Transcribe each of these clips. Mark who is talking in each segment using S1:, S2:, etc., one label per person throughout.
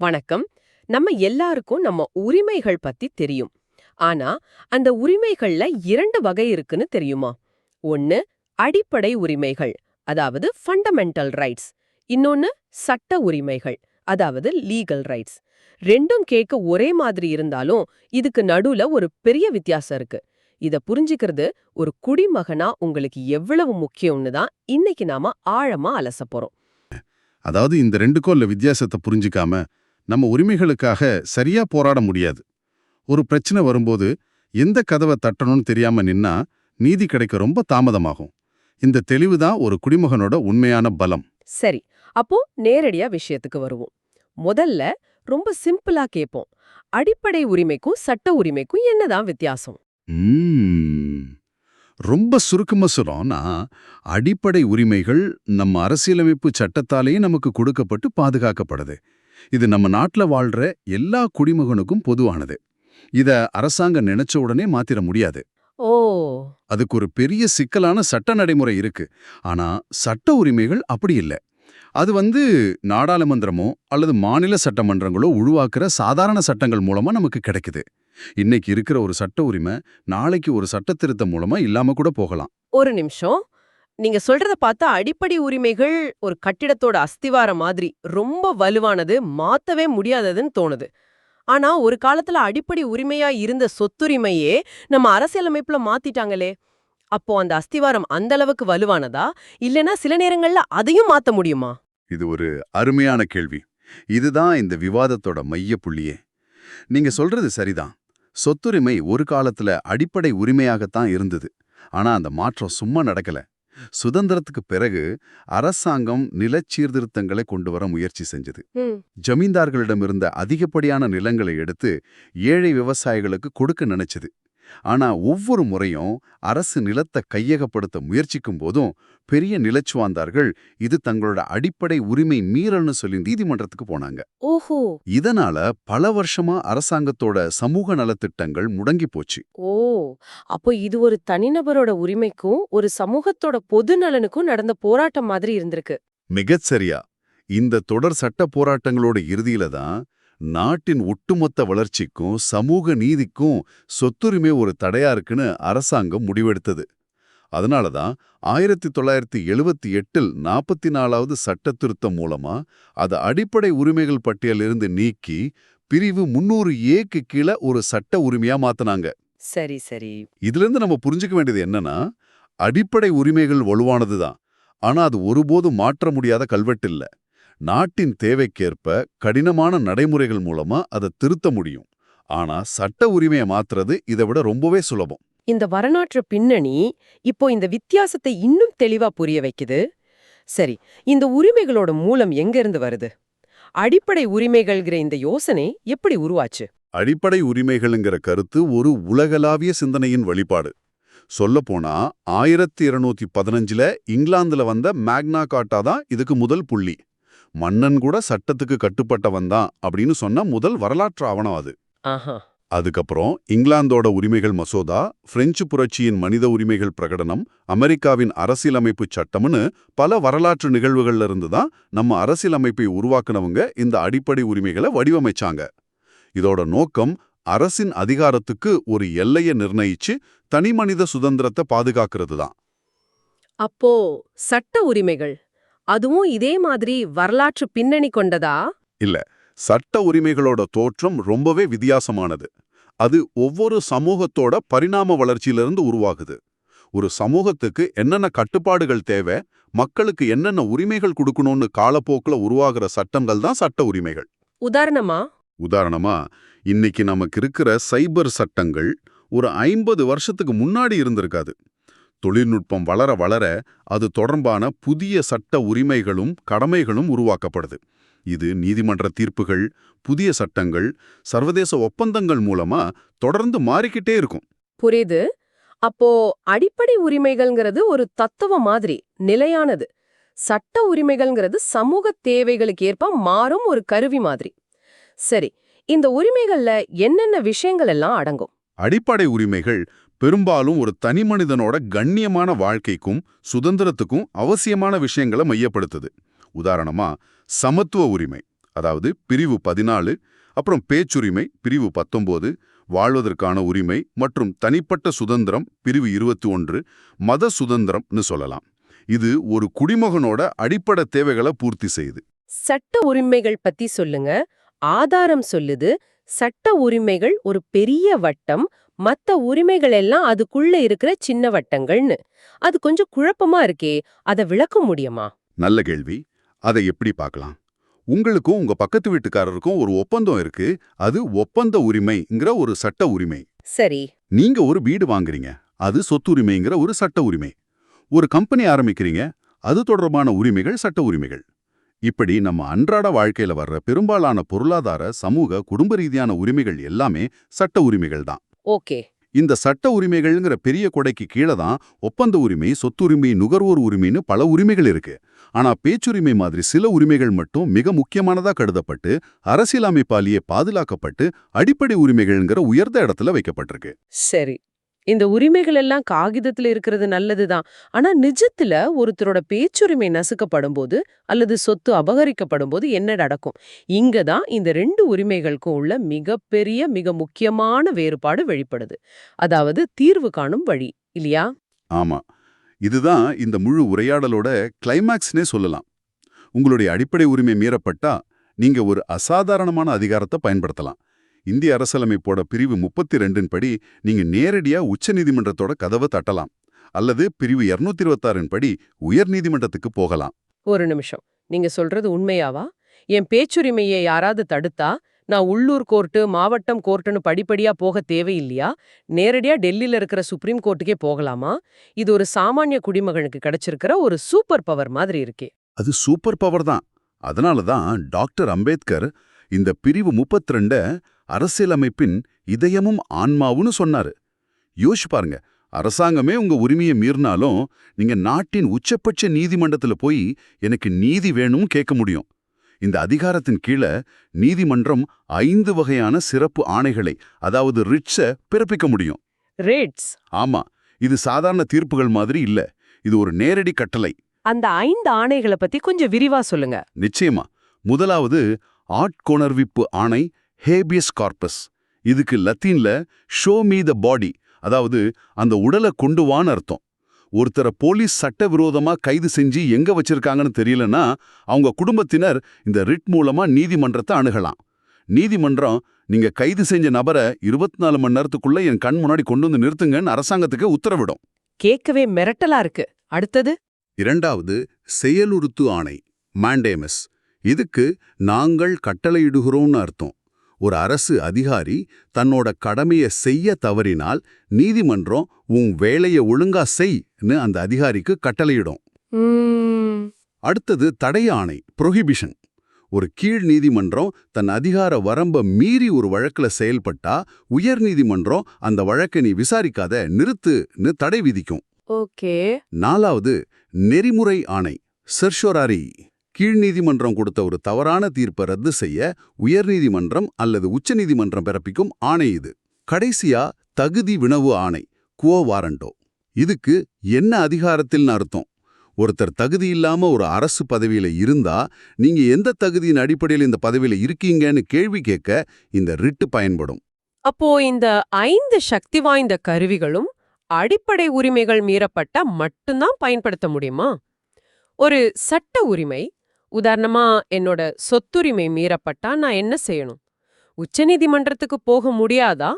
S1: வணக்கம். நம்ம எல்லாருக்கும் நம்ம உரிமைகள் பத்தி தெரியும். ஆனா அந்த உரிமைகள்ல இரண்டு வகை இருக்குன்னு தெரியுமா? ஒன்னு அடிப்படை உரிமைகள் அதாவது ஃபண்டமெண்டல் ரைட்ஸ் இன்னொன்னு சட்ட உரிமைகள் அதாவது லீகல் ரைட்ஸ் ரெண்டும் கேட்க ஒரே மாதிரி இருந்தாலும் இதுக்கு நடுவுல ஒரு பெரிய வித்தியாசம் இருக்கு. இத புரிஞ்சுக்கிறது ஒரு குடிமகனா உங்களுக்கு எவ்வளவு முக்கியம்னு தான் இன்னைக்கு நாம ஆழமா அலச போறோம்.
S2: அதாவது இந்த ரெண்டுக்கும் உள்ள வித்தியாசத்தை புரிஞ்சுக்காம நம்ம உரிமைகளுக்காக சரியா போராட முடியாது. ஒரு பிரச்சனை வரும்போது எந்த கதவை தட்டணும்னு தெரியாம நின்னா நீதி கிடைக்க ரொம்ப தாமதமாகும். இந்த தெளிவு தான் ஒரு குடிமகனோட உண்மையான பலம்.
S1: சரி அப்போ நேரடியா விஷயத்துக்கு வருவோம். முதல்ல ரொம்ப சிம்பிளா கேட்போம் அடிப்படை உரிமைக்கும் சட்ட உரிமைக்கும் என்னதான் வித்தியாசம்.
S2: ரொம்ப சுருக்கமா சொல்லணும்னா அடிப்படை உரிமைகள் நம்ம அரசியலமைப்பு சட்டத்தாலேயே நமக்கு கொடுக்கப்பட்டு பாதுகாக்கப்படுது. இது நம்ம நாட்டுல வாழ்ற எல்லா குடிமகனுக்கும் பொதுவானது. இத அரசாங்கம் நினைச்ச உடனே மாத்திர முடியாது.
S1: ஓ.
S2: அதுக்கு ஒரு பெரிய சிக்கலான சட்ட நடைமுறை இருக்கு. ஆனா சட்ட உரிமைகள் அப்படி இல்ல. அது வந்து நாடாளுமன்றமோ அல்லது மாநில சட்டமன்றங்களோ உருவாக்குற சாதாரண சட்டங்கள் மூலமா நமக்கு கிடைக்குது. இன்னைக்கு இருக்கிற ஒரு சட்ட உரிமை நாளைக்கு ஒரு சட்ட திருத்தம் மூலமா இல்லாம கூட போகலாம்.
S1: ஒரு நிமிஷம். நீங்க சொல்றத பார்த்தா அடிப்படை உரிமைகள் ஒரு கட்டிடத்தோட அஸ்திவாரம் மாதிரி ரொம்ப வலுவானது மாத்தவே முடியாததுன்னு தோணுது. ஆனா ஒரு காலத்துல அடிப்படை உரிமையா இருந்த சொத்துரிமையே நம்ம அரசியலமைப்புல மாத்திட்டாங்களே. அப்போ அந்த அஸ்திவாரம் அந்த அளவுக்கு வலுவானதா? இல்லனா சில நேரங்கள்ல அதையும் மாத்த முடியுமா?
S2: இது ஒரு அருமையான கேள்வி. இதுதான் இந்த விவாதத்தோட மைய புள்ளியே. நீங்க சொல்றது சரிதான். சொத்துரிமை ஒரு காலத்துல அடிப்படை உரிமையாகத்தான் இருந்தது. ஆனா அந்த மாற்றம் சும்மா நடக்கல. சுதந்திரத்துக்கு பிறகு அரசாங்கம் நிலச் சீர்திருத்தங்களை கொண்டு வர முயற்சி செஞ்சது. ஜமீன்தார்களிடம் இருந்த அதிகப்படியான நிலங்களை எடுத்து ஏழை விவசாயிகளுக்கு கொடுக்க நினைச்சது. ஆனா ஒவ்வொரு முறையும் அரசு நிலத்தை கையகப்படுத்த முயற்சிக்கும் போதும் பெரிய நிலச்சுவாந்தார்கள் இது தங்களோட அடிப்படை உரிமை மீறல்னு சொல்லி நீதிமன்றத்துக்கு போனாங்க.
S1: ஓஹோ.
S2: இதனால பல வருஷமா அரசாங்கத்தோட சமூக நலத்திட்டங்கள் முடங்கி போச்சு.
S1: ஓ. அப்போ இது ஒரு தனிநபரோட உரிமைக்கும் ஒரு சமூகத்தோட பொது நலனுக்கும் நடந்த போராட்டம் மாதிரி இருந்திருக்கு.
S2: மிகச் சரியா இந்த தொடர் சட்ட போராட்டங்களோட இறுதியில தான் நாட்டின் ஒட்டுமொத்த வளர்ச்சிக்கும் சமூக நீதிக்கும் சொத்துரிமை ஒரு தடையா இருக்குன்னு அரசாங்கம் முடிவெடுத்தது. அதனால தான் ஆயிரத்தி தொள்ளாயிரத்தி எழுவத்தி எட்டில் நாற்பத்தி நாலாவது சட்ட திருத்தம் மூலமா அதை அடிப்படை உரிமைகள் பட்டியலிருந்து நீக்கி பிரிவு முன்னூறு ஏக்கு கீழே ஒரு சட்ட உரிமையா மாத்துனாங்க.
S1: சரி சரி.
S2: இதிலிருந்து நம்ம புரிஞ்சுக்க வேண்டியது என்னன்னா அடிப்படை உரிமைகள் வலுவானதுதான். ஆனா அது ஒருபோதும் மாற்ற முடியாத கல்வெட்டு இல்ல. நாட்டின் தேவைக்கேற்ப கடினமான நடைமுறைகள் மூலமா அதை திருத்த முடியும். ஆனா சட்ட உரிமையை மாத்துறது இதை விட ரொம்பவே சுலபம்.
S1: இந்த வரலாற்று பின்னணி இப்போ இந்த வித்தியாசத்தை இன்னும் தெளிவா புரிய வைக்குது. சரி இந்த உரிமைகளோட மூலம் எங்க இருந்து வருது? அடிப்படை உரிமைகள்ங்கிற இந்த யோசனை எப்படி உருவாச்சு?
S2: அடிப்படை உரிமைகள்ங்கிற கருத்து ஒரு உலகளாவிய சிந்தனையின் வெளிப்பாடு சொல்லப்போனா ஆயிரத்தி இருநூத்தி பதினஞ்சுல இங்கிலாந்துல வந்த மேக்னா காட்டா தான் இதுக்கு முதல் புள்ளி. மன்னன் கூட சட்டத்துக்கு கட்டுப்பட்டவன் தான் அப்படின்னு சொன்ன முதல் வரலாற்று ஆவணம் அது. அதுக்கப்புறம் இங்கிலாந்தோட உரிமைகள் மசோதா பிரெஞ்சு புரட்சியின் மனித உரிமைகள் பிரகடனம் அமெரிக்காவின் அரசியலமைப்பு சட்டம்னு பல வரலாற்று நிகழ்வுகள்ல இருந்து தான் நம்ம அரசியலமைப்பை உருவாக்குனவங்க இந்த அடிப்படை உரிமைகளை வடிவமைச்சாங்க. இதோட நோக்கம் அரசின் அதிகாரத்துக்கு ஒரு எல்லையை நிர்ணயிச்சு தனிமனித சுதந்திரத்தை பாதுகாக்கிறது தான்.
S1: அப்போ சட்ட உரிமைகள் அதுவும் இதே மாதிரி வரலாற்று பின்னணி கொண்டதா?
S2: இல்ல. சட்ட உரிமைகளோட தோற்றம் ரொம்பவே வித்தியாசமானது. அது ஒவ்வொரு சமூகத்தோட பரிணாம வளர்ச்சியிலிருந்து உருவாகுது. ஒரு சமூகத்துக்கு என்னென்ன கட்டுப்பாடுகள் தேவை மக்களுக்கு என்னென்ன உரிமைகள் கொடுக்கணும்னு காலப்போக்குல உருவாகிற சட்டங்கள் தான் சட்ட உரிமைகள்.
S1: உதாரணமா?
S2: உதாரணமா இன்னைக்கு நமக்கு இருக்கிற சைபர் சட்டங்கள் ஒரு ஐம்பது வருஷத்துக்கு முன்னாடி இருந்திருக்காது. தொழில்நுட்பம் வளர வளர அது தொடர்பான புதிய சட்ட உரிமைகளும் கடமைகளும் உருவாக்கப்படுது. இது நீதிமன்ற தீர்ப்புகள் புதிய சட்டங்கள் சர்வதேச ஒப்பந்தங்கள் மூலமா தொடர்ந்து மாறிக்கிட்டே இருக்கும்.
S1: புரியுது. அப்போ அடிப்படை உரிமைகள்ங்கிறது ஒரு தத்துவம் மாதிரி நிலையானது. சட்ட உரிமைகள்ங்கிறது சமூக தேவைகளுக்கு ஏற்ப மாறும் ஒரு கருவி மாதிரி. சரி இந்த உரிமைகள்ல என்னென்ன விஷயங்கள் எல்லாம் அடங்கும்?
S2: அடிப்படை உரிமைகள் பெரும்பாலும் ஒரு தனிமனிதனோட கண்ணியமான வாழ்க்கைக்கும் சுதந்திரத்துக்கும் அவசியமான விஷயங்களை மையப்படுத்துது. உதாரணமா சமத்துவ உரிமை அதாவது பிரிவு பதினாலு அப்புறம் பேச்சுரிமை பிரிவு பத்தொம்போது வாழ்வதற்கான உரிமை மற்றும் தனிப்பட்ட சுதந்திரம் பிரிவு இருபத்தி ஒன்று மத சுதந்திரம்னு சொல்லலாம். இது ஒரு குடிமகனோட அடிப்படை தேவைகளை பூர்த்தி செய்யுது.
S1: சட்ட உரிமைகள் பத்தி சொல்லுங்க. ஆதாரம் சொல்லுது. சட்ட உரிமைகள் ஒரு பெரிய வட்டம் மத்த உரிமைகள் எல்லாம் அதுக்குள்ள இருக்கிற சின்ன வட்டங்கள்னு. அது கொஞ்சம் குழப்பமா இருக்கே அத விளக்க முடியுமா?
S2: நல்ல கேள்வி. அதை எப்படி பார்க்கலாம்? உங்களுக்கும் உங்க பக்கத்து வீட்டுக்காரருக்கும் ஒரு ஒப்பந்தம் இருக்கு. அது ஒப்பந்த உரிமைங்கிற ஒரு சட்ட உரிமை.
S1: சரி.
S2: நீங்க ஒரு வீடு வாங்குறீங்க. அது சொத்துரிமைங்கிற ஒரு சட்ட உரிமை. ஒரு கம்பெனி ஆரம்பிக்கிறீங்க. அது தொடர்பான உரிமைகள் சட்ட உரிமைகள். இப்படி நம்ம அன்றாட வாழ்க்கையில வர்ற பெரும்பாலான பொருளாதார சமூக குடும்ப ரீதியான உரிமைகள் எல்லாமே சட்ட உரிமைகள் தான்.
S1: ஓகே.
S2: இந்த சட்ட உரிமைகள்ங்கிற பெரிய கொடைக்கு கீழே தான் ஒப்பந்த உரிமை சொத்துரிமை நுகர்வோர் உரிமைன்னு பல உரிமைகள் இருக்கு. ஆனா பேச்சுரிமை மாதிரி சில உரிமைகள் மட்டும் மிக முக்கியமானதா கருதப்பட்டு அரசியலமைப்பாலேயே பாதுகாக்கப்பட்டு அடிப்படை உரிமைகள்ங்கிற உயர்ந்த இடத்துல வைக்கப்பட்டிருக்கு.
S1: சரி. இந்த உரிமைகள் எல்லாம் காகிதத்துல இருக்கிறது நல்லதுதான். ஆனா நிஜத்துல ஒருத்தரோட பேச்சுரிமை நசுக்கப்படும் போது அல்லது சொத்து அபகரிக்கப்படும் போது என்ன நடக்கும்? இங்கதான் இந்த ரெண்டு உரிமைகளுக்கும் உள்ள மிகப்பெரிய மிக முக்கியமான வேறுபாடு வெளிப்படுது. அதாவது தீர்வு காணும் வழி இல்லையா?
S2: ஆமா. இதுதான் இந்த முழு உரையாடலோட கிளைமாக்ஸ்னே சொல்லலாம். உங்களுடைய அடிப்படை உரிமை மீறப்பட்டா நீங்க ஒரு அசாதாரணமான அதிகாரத்தை பயன்படுத்தலாம். இந்திய அரசியலமைப்போட பிரிவு முப்பத்தி ரெண்டின் படி நீங்க நேரடியா உச்சநீதிமன்றத்தோட கதவை தட்டலாம். அல்லது பிரிவு இருநூத்தி இருபத்தாறின் படி உயர் நீதிமன்றத்துக்கு போகலாம்.
S1: ஒரு நிமிஷம். நீங்க சொல்றது உண்மையாவா? என் பேச்சுரிமையை யாராவது தடுத்தா? நான் உள்ளூர் கோர்ட்டு மாவட்டம் கோர்ட்டுன்னு படிப்படியா போக தேவையில்லையா? நேரடியா டெல்லியில இருக்கிற சுப்ரீம் கோர்ட்டுக்கே போகலாமா? இது ஒரு சாமானிய குடிமகனுக்கு கிடைச்சிருக்கிற ஒரு சூப்பர் பவர் மாதிரி இருக்கே.
S2: அது சூப்பர் பவர் தான். அதனால தான் டாக்டர் அம்பேத்கர் இந்த பிரிவு முப்பத்தி ரெண்ட அரசியலமைப்பின் இதயமும் ஆன்மாவுன்னு சொன்னாரு. யோசிச்சு பாருங்க அரசாங்கமே உங்க உரிமையை மீறினாலும் நீங்க நாட்டின் உச்சபட்ச நீதிமன்றத்துல போய் எனக்கு நீதி வேணும் கேட்க முடியும். இந்த அதிகாரத்தின் கீழே நீதிமன்றம் ஐந்து வகையான சிறப்பு ஆணைகளை அதாவது ரிட்ஸ பிறப்பிக்க முடியும்.
S1: ரேட்ஸ்
S2: ஆமா இது சாதாரண தீர்ப்புகள் மாதிரி இல்ல இது ஒரு நேரடி கட்டளை.
S1: அந்த ஐந்து ஆணைகளை பத்தி கொஞ்சம் விரிவா சொல்லுங்க.
S2: நிச்சயமா முதலாவது ஆட்கொணர்விப்பு ஆணை ஹேபியஸ் கார்பஸ். இதுக்கு லத்தீன்ல ஷோ மீ த பாடி அதாவது அந்த உடலை கொண்டு வான்னு அர்த்தம். ஒருத்தரை போலீஸ் சட்டவிரோதமா கைது செஞ்சு எங்க வச்சிருக்காங்கன்னு தெரியலனா அவங்க குடும்பத்தினர் இந்த ரிட் மூலமா நீதிமன்றத்தை அணுகலாம். நீதிமன்றம் நீங்க கைது செஞ்ச நபரை இருபத்தி நாலு மணி நேரத்துக்குள்ள என் கண் முன்னாடி கொண்டு வந்து நிறுத்துங்கன்னு அரசாங்கத்துக்கு உத்தரவிடும்.
S1: கேட்கவே மிரட்டலா இருக்கு. அடுத்தது?
S2: இரண்டாவது செயலுறுத்து ஆணை மாண்டேமஸ் இதுக்கு நாங்கள் கட்டளையிடுகிறோம்னு அர்த்தம். ஒரு அரசு அதிகாரி தன்னோட கடமையை செய்ய தவறினால் நீதிமன்றம் உன் வேலையை ஒழுங்கா செய்ன்னு அந்த அதிகாரிக்கு கட்டளையிடும். அடுத்தது தடை ஆணை புரோஹிபிஷன் ஒரு கீழ் நீதிமன்றம் தன் அதிகார வரம்ப மீறி ஒரு வழக்குல செயல்பட்டா உயர் நீதிமன்றம் அந்த வழக்கை நீ விசாரிக்காத நிறுத்துன்னு தடை விதிக்கும்.
S1: ஓகே.
S2: நாலாவது நெறிமுறை ஆணை செர்ஷோராரி கீழ்நீதிமன்றம் கொடுத்த ஒரு தவறான தீர்ப்பை ரத்து செய்ய உயர்நீதிமன்றம் அல்லது உச்சநீதிமன்றம் பிறப்பிக்கும் ஆணை இது. கடைசியா தகுதி வினவு ஆணை குவோ வாரண்டோ இதுக்கு என்ன அதிகாரத்தில்னு அர்த்தம்? ஒருத்தர் தகுதி இல்லாம ஒரு அரசு பதவியில இருந்தா நீங்க எந்த தகுதியின் அடிப்படையில் இந்த பதவியில இருக்கீங்கன்னு கேள்வி கேட்க இந்த ரிட்டு பயன்படும்.
S1: அப்போ இந்த ஐந்து சக்தி வாய்ந்த கருவிகளும் அடிப்படை உரிமைகள் மீறப்பட்டா மட்டும்தான் பயன்படுத்த முடியுமா? ஒரு சட்ட உரிமை உதாரணமா என்னோட சொத்துரிமை மீறப்பட்டா நான் என்ன செய்யணும்? உச்சநீதிமன்றத்துக்கு போக முடியாதா?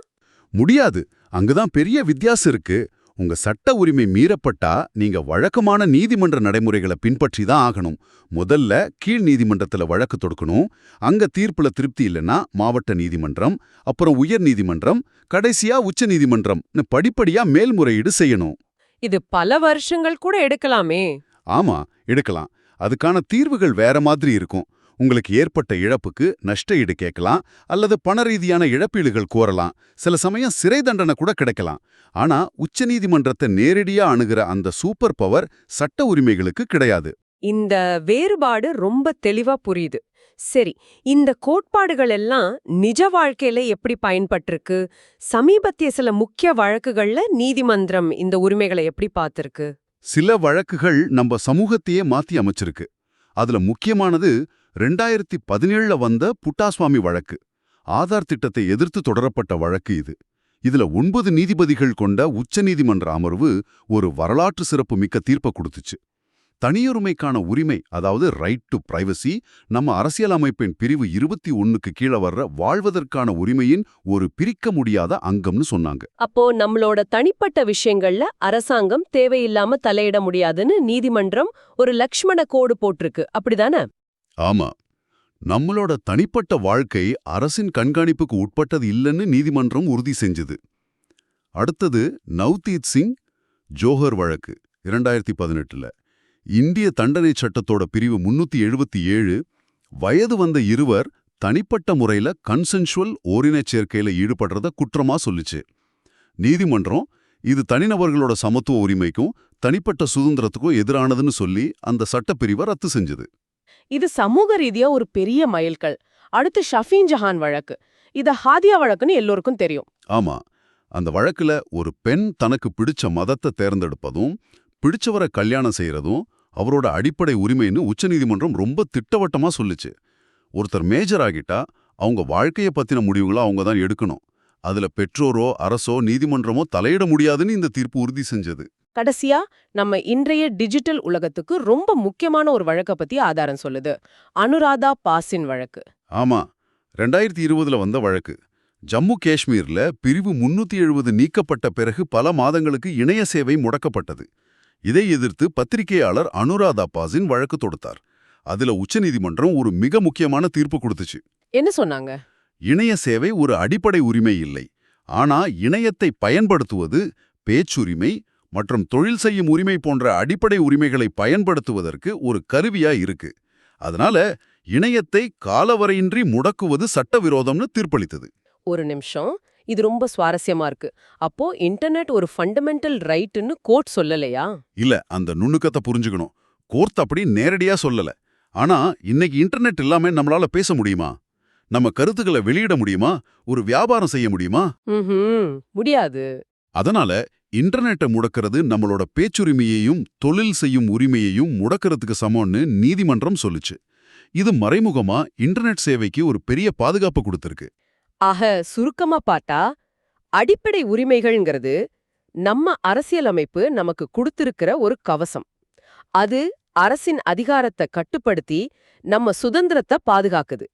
S2: முடியாது. அங்குதான் பெரிய வித்தியாசம் இருக்கு. உங்க சட்ட உரிமை மீறப்பட்டா நீங்க வழக்கமான நீதிமன்ற நடைமுறைகளை பின்பற்றி தான் ஆகணும். முதல்ல கீழ் நீதிமன்றத்துல வழக்கு தொடுக்கணும். அங்க தீர்ப்புல திருப்தி இல்லைன்னா மாவட்ட நீதிமன்றம் அப்புறம் உயர் நீதிமன்றம் கடைசியா உச்ச நீதிமன்றம்னு படிப்படியா மேல்முறையீடு செய்யணும்.
S1: இது பல வருஷங்கள் கூட எடுக்கலாமே.
S2: ஆமா எடுக்கலாம். அதுக்கான தீர்வுகள் வேற மாதிரி இருக்கும். உங்களுக்கு ஏற்பட்ட இழப்புக்கு நஷ்ட ஈடு கேட்கலாம் அல்லது பண ரீதியான இழப்பீடுகள் கோரலாம். சில சமயம் சிறை தண்டனை கூட கிடைக்கலாம். ஆனா உச்சநீதிமன்றத்தை நேரடியா அணுகிற அந்த சூப்பர் பவர் சட்ட உரிமைகளுக்கு கிடையாது.
S1: இந்த வேறுபாடு ரொம்ப தெளிவா புரியுது. சரி இந்த கோட்பாடுகள் எல்லாம் நிஜ வாழ்க்கையில எப்படி பயன்பட்டிருக்கு? சமீபத்திய சில முக்கிய வழக்குகள்ல நீதிமன்றம் இந்த உரிமைகளை எப்படி பார்த்திருக்கு?
S2: சில வழக்குகள் நம்ம சமூகத்தையே மாத்தி அமைச்சிருக்கு. அதுல முக்கியமானது ரெண்டாயிரத்தி பதினேழுல வந்த புட்டாஸ்வாமி வழக்கு. ஆதார் திட்டத்தை எதிர்த்து தொடரப்பட்ட வழக்கு இது. இதுல ஒன்பது நீதிபதிகள் கொண்ட உச்சநீதிமன்ற அமர்வு ஒரு வரலாற்று சிறப்பு மிக்க தீர்ப்பை கொடுத்துச்சு. தனியுரிமைக்கான உரிமை அதாவது ரைட் டு பிரைவசி நம்ம அரசியலமைப்பின் பிரிவு இருபத்தி ஒன்னுக்கு கீழே வர்ற வாழ்வதற்கான உரிமையின் ஒரு பிரிக்க முடியாத அங்கம்னு சொன்னாங்க.
S1: அப்போ நம்மளோட தனிப்பட்ட விஷயங்கள்ல அரசாங்கம் தேவையில்லாம தலையிட முடியாதுன்னு நீதிமன்றம் ஒரு லக்ஷ்மண கோடு போட்டிருக்கு. அப்படிதானே?
S2: ஆமா. நம்மளோட தனிப்பட்ட வாழ்க்கை அரசின் கண்காணிப்புக்கு உட்பட்டது இல்லைன்னு நீதிமன்றம் உறுதி செஞ்சது. அடுத்தது நவ்தீத் சிங் ஜோஹர் வழக்கு இரண்டாயிரத்தி பதினெட்டுல. இந்திய தண்டனை சட்டத்தோட பிரிவு முன்னூத்தி எழுபத்தி ஏழு வயது வந்த இருவர் தனிப்பட்ட முறையில கன்சென்சுவல் ஓரினச் சேர்க்கையில ஈடுபடுறத குற்றமா சொல்லுச்சு. நீதிமன்றம் இது தனிநபர்களோட சமத்துவ உரிமைக்கும் தனிப்பட்ட சுதந்திரத்துக்கும் எதிரானதுன்னு சொல்லி அந்த சட்டப்பிரிவை ரத்து செஞ்சது.
S1: இது சமூக ரீதியா ஒரு பெரிய மைல்கல் அடுத்து ஷஃபீன் ஜஹான் வழக்கு. இத ஹாதியா வழக்குன்னு எல்லோருக்கும் தெரியும்.
S2: ஆமா. அந்த வழக்குல ஒரு பெண் தனக்கு பிடிச்ச மதத்தை தேர்ந்தெடுப்பதும் பிடிச்சவரை கல்யாணம் செய்யறதும் அவரோட அடிப்படை உரிமைன்னு உச்சநீதிமன்றம் ரொம்ப திட்டவட்டமா சொல்லுச்சு. ஒருத்தர் மேஜர் ஆகிட்டா அவங்க வாழ்க்கைய பத்தின முடிவுகளை அவங்க தான் எடுக்கணும். அதுல பெற்றோரோ அரசோ நீதிமன்றமோ தலையிட முடியாதுன்னு இந்த தீர்ப்பு உறுதி செஞ்சது.
S1: கடைசியா நம்ம இன்றைய டிஜிட்டல் உலகத்துக்கு ரொம்ப முக்கியமான ஒரு வழக்க பத்தி ஆதாரம் சொல்லுது. அனுராதா பாஸின் வழக்கு.
S2: ஆமா. ரெண்டாயிரத்தி இருபதுல வந்த வழக்கு. ஜம்மு காஷ்மீர்ல பிரிவு முன்னூத்தி எழுபது நீக்கப்பட்ட பிறகு பல மாதங்களுக்கு இணைய சேவை முடக்கப்பட்டது. இதை எதிர்த்து பத்திரிகையாளர் அனுராதா பாஸின் வழக்கு தொடுத்தார். அதுல உச்சநீதிமன்றம் ஒரு மிக முக்கியமான தீர்ப்பு கொடுத்துச்சு.
S1: என்ன சொன்னாங்க?
S2: இணைய சேவை ஒரு அடிப்படை உரிமை இல்லை. ஆனா இணையத்தை பயன்படுத்துவது பேச்சுரிமை மற்றும் தொழில் செய்யும் உரிமை போன்ற அடிப்படை உரிமைகளை பயன்படுத்துவதற்கு ஒரு கருவியா இருக்கு. அதனால இணையத்தை காலவரையின்றி முடக்குவது சட்டவிரோதம்னு தீர்ப்பளித்தது.
S1: ஒரு நிமிஷம். இது ரொம்ப சுவாரஸ்யமா இருக்கு. அப்போ இன்டர்நெட் ஒரு ஃபண்டமெண்டல் ரைட்னு கோர்ட் சொல்லலையா?
S2: இல்ல அந்த நுணுக்கத்தை புரிஞ்சுக்கணும். கோர்ட் அப்படி நேரடியா சொல்லல. ஆனா இன்னைக்கு இன்டர்நெட் இல்லாம நம்மளால பேச முடியுமா? நம்ம கருத்துக்களை வெளியிட முடியுமா? ஒரு வியாபாரம் செய்ய முடியுமா?
S1: முடியாது.
S2: அதனால இன்டர்நெட்டை முடக்கிறது நம்மளோட பேச்சுரிமையையும் தொழில் செய்யும் உரிமையையும் முடக்கிறதுக்கு சமம்னு நீதிமன்றம் சொல்லுச்சு. இது மறைமுகமா இன்டர்நெட் சேவைக்கு ஒரு பெரிய பாதுகாப்பு கொடுத்திருக்கு.
S1: ஆக சுருக்கமா பார்த்தா அடிப்படை உரிமைகள்ங்கிறது நம்ம அரசியலமைப்பு நமக்கு கொடுத்திருக்கிற ஒரு கவசம். அது அரசின் அதிகாரத்தை கட்டுப்படுத்தி நம்ம சுதந்திரத்தை பாதுகாக்குது.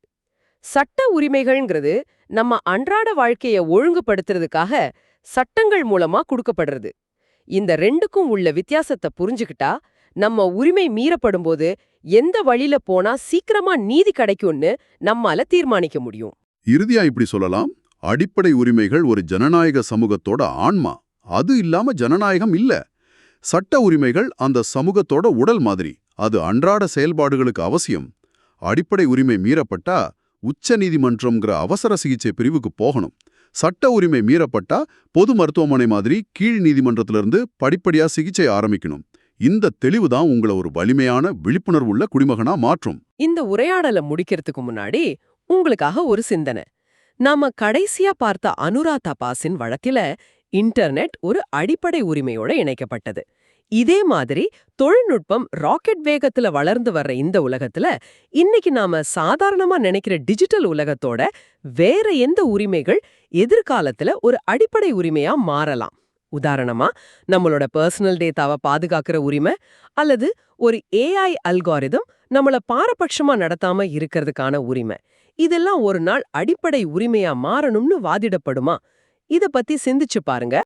S1: சட்ட உரிமைகள்ங்கிறது நம்ம அன்றாட வாழ்க்கைய ஒழுங்குபடுத்துறதுக்காக சட்டங்கள் மூலமா கொடுக்கப்படுறது. இந்த ரெண்டுக்கும் உள்ள வித்தியாசத்தை புரிஞ்சுக்கிட்டா நம்ம உரிமை மீறப்படும்போது எந்த வழியில போனா சீக்கிரமா நீதி கிடைக்கும்னு நம்மால தீர்மானிக்க முடியும்.
S2: இறுதியா இப்படி சொல்லலாம் அடிப்படை உரிமைகள் ஒரு ஜனநாயக சமூகத்தோட ஆன்மா. அது இல்லாம ஜனநாயகம் இல்ல. சட்ட உரிமைகள் அந்த சமூகத்தோட உடல் மாதிரி. அது அன்றாட செயல்பாடுகளுக்கு அவசியம். அடிப்படை உரிமை மீறப்பட்டா உச்ச நீதிமன்றம்ங்கிற அவசர சிகிச்சை பிரிவுக்கு போகணும். சட்ட உரிமை மீறப்பட்டா பொது மருத்துவமனை மாதிரி கீழ் நீதிமன்றத்திலிருந்து படிப்படியா சிகிச்சை ஆரம்பிக்கணும். இந்த தெளிவு தான் உங்களை ஒரு வலிமையான விழிப்புணர்வுள்ள குடிமகனா மாற்றும்.
S1: இந்த உரையாடலை முடிக்கிறதுக்கு முன்னாடி உங்களுக்காக ஒரு சிந்தனை. நாம கடைசியா பார்த்த அனுராதா பாஸின் வழக்கில இன்டர்நெட் ஒரு அடிப்படை உரிமையோட இணைக்கப்பட்டது. இதே மாதிரி தொழில்நுட்பம் ராக்கெட் வேகத்துல வளர்ந்து வர்ற இந்த உலகத்துல இன்னைக்கு நாம சாதாரணமா நினைக்கிற டிஜிட்டல் உலகத்தோட வேற எந்த உரிமைகள் எதிர்காலத்துல ஒரு அடிப்படை உரிமையா மாறலாம். உதாரணமா நம்மளோட பர்சனல் டேட்டாவை பாதுகாக்கிற உரிமை அல்லது ஒரு ஏஐ அல்காரிதம் நம்மள பாரபட்சமா நடத்தாம இருக்கிறதுக்கான உரிமை. இதெல்லாம் ஒரு நாள் அடிப்படை உரிமையா மாறணும்னு வாதிடப்படுமா? இத பத்தி சிந்திச்சு பாருங்க.